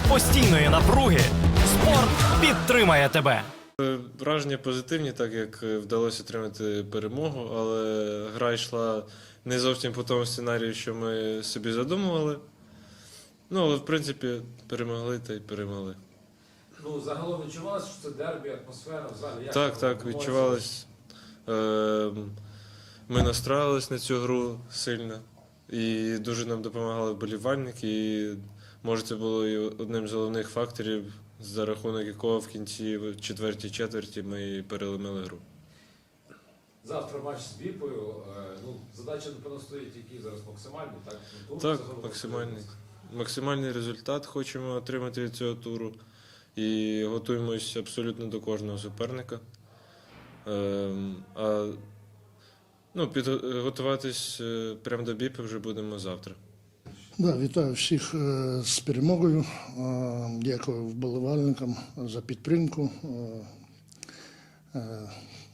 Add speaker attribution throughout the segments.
Speaker 1: серед постійної напруги спорт підтримає тебе.
Speaker 2: Е, Враження позитивні, так як е, вдалося отримати перемогу, але гра йшла не зовсім по тому сценарію, що ми собі задумували. Ну, але в принципі перемогли та й перемогли.
Speaker 3: Ну, загалом відчувалося, що це дербі, атмосфера в залі. Як
Speaker 2: Так, так, відчувалось. Е, Ми настраювались на цю гру сильно. І дуже нам допомагали вболівальники. І може це було і одним з головних факторів, за рахунок якого в кінці четвертій четверті ми переломили гру.
Speaker 3: Завтра матч з Віпою. Е, Ну, задача, напевно, стоїть який зараз максимальний, так? Ну, тур
Speaker 2: Так, максимальний. Максимальний результат хочемо отримати від цього туру і готуємось абсолютно до кожного суперника. Ем, а ну, підготуватись е, прямо до біпи вже будемо завтра.
Speaker 4: Да, вітаю всіх е, з перемогою. Е, Дякую вболівальникам за підтримку. Е,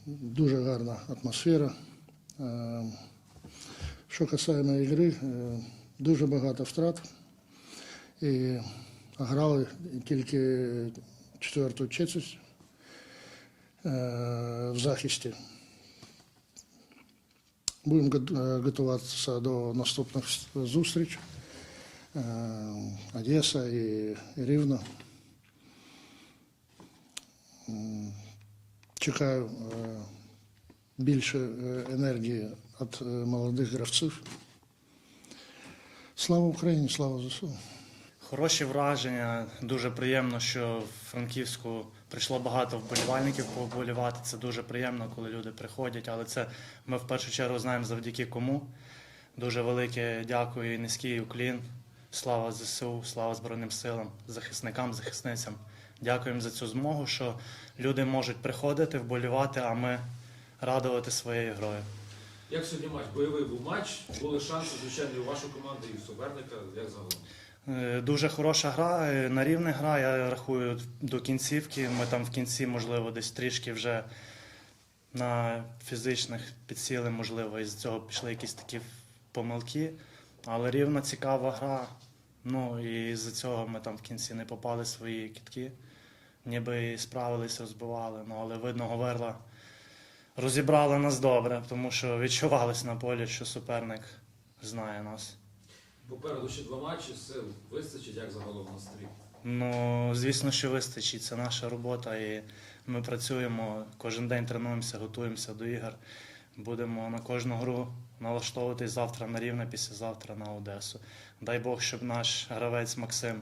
Speaker 4: Дуже гарна атмосфера. Що касаємо ігри, дуже багато втрат. І грали тільки четверту четверть в захисті. Будемо готуватися до наступних зустрічей. Е, Одеса і Рівно. Чекаю е, більше е, енергії від молодих гравців. Слава Україні, слава ЗСУ!
Speaker 5: Хороші враження. Дуже приємно, що в Франківську прийшло багато вболівальників поболівати. Це дуже приємно, коли люди приходять. Але це ми в першу чергу знаємо завдяки кому. Дуже велике дякую і низький уклін. Слава ЗСУ, слава Збройним силам, захисникам, захисницям. Дякуємо за цю змогу, що люди можуть приходити, вболівати, а ми радувати своєю грою.
Speaker 3: Як сьогодні матч? Бойовий був матч, були шанси, звичайно, і у вашої команди, і у суперника, як загалом.
Speaker 5: Е, Дуже хороша гра, е, на рівних гра. Я рахую до кінцівки. Ми там в кінці, можливо, десь трішки вже на фізичних підсіли, можливо, і з цього пішли якісь такі помилки. Але рівно цікава гра. Ну і з-за цього ми там в кінці не попали свої кітки. Ніби і справились, розбивали. Ну, але видно, Говерла розібрала нас добре, тому що відчувалось на полі, що суперник знає нас.
Speaker 3: Попереду ще два матчі, сил вистачить, як загалом настрій.
Speaker 5: Ну, звісно, що вистачить. Це наша робота, і ми працюємо кожен день тренуємося, готуємося до ігор. Будемо на кожну гру налаштовуватись завтра на рівне, післязавтра на Одесу. Дай Бог, щоб наш гравець Максим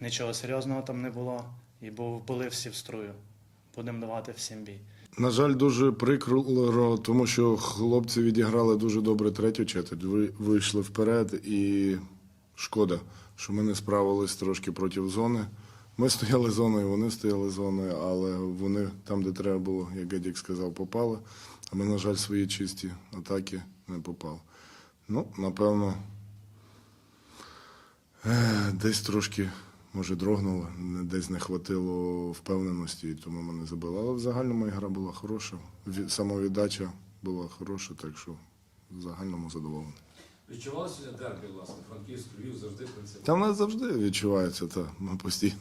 Speaker 5: нічого серйозного там не було і були всі в струю. Будемо давати всім бій.
Speaker 6: На жаль, дуже прикро, тому що хлопці відіграли дуже добре третю четверть, ви- вийшли вперед, і шкода, що ми не справились трошки проти зони. Ми стояли зоною, вони стояли зоною, але вони там, де треба було, як Едік сказав, попали. А ми, на жаль, свої чисті атаки не попали. Ну, напевно, е, десь трошки, може, дрогнуло, десь не хватило впевненості, і тому ми не забили. Але в загальному гра була хороша, ві- самовіддача була хороша, так що в загальному задоволений.
Speaker 3: Відчували сьогодні дербі, власне, Франківськ, Львів завжди, в принципі.
Speaker 6: Та в нас завжди відчувається, та ми постійно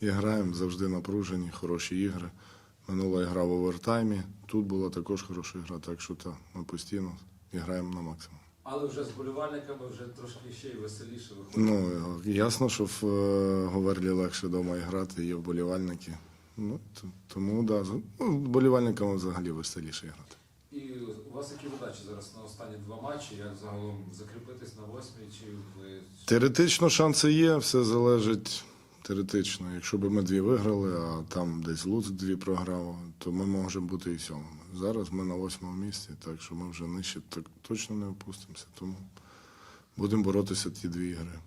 Speaker 6: і граємо, завжди напружені, хороші ігри. Минула гра в овертаймі, тут була також хороша гра, так що та, ми постійно і граємо на максимум.
Speaker 3: Але вже з болівальниками вже трошки ще й веселіше виходить.
Speaker 6: Ну, ясно, що в е, Говерлі легше вдома і грати, є вболівальники. Ну, тому да, з- ну, вболівальникам взагалі веселіше грати.
Speaker 3: І у вас які задачі зараз на останні два матчі? Як загалом закріпитись на восьмій? Чи ви
Speaker 6: Теоретично шанси є, все залежить теоретично. Якщо б ми дві виграли, а там десь Луцьк дві програв, то ми можемо бути і сьомими. Зараз ми на восьмому місці, так що ми вже нижче так точно не опустимося. Тому будемо боротися ті дві ігри.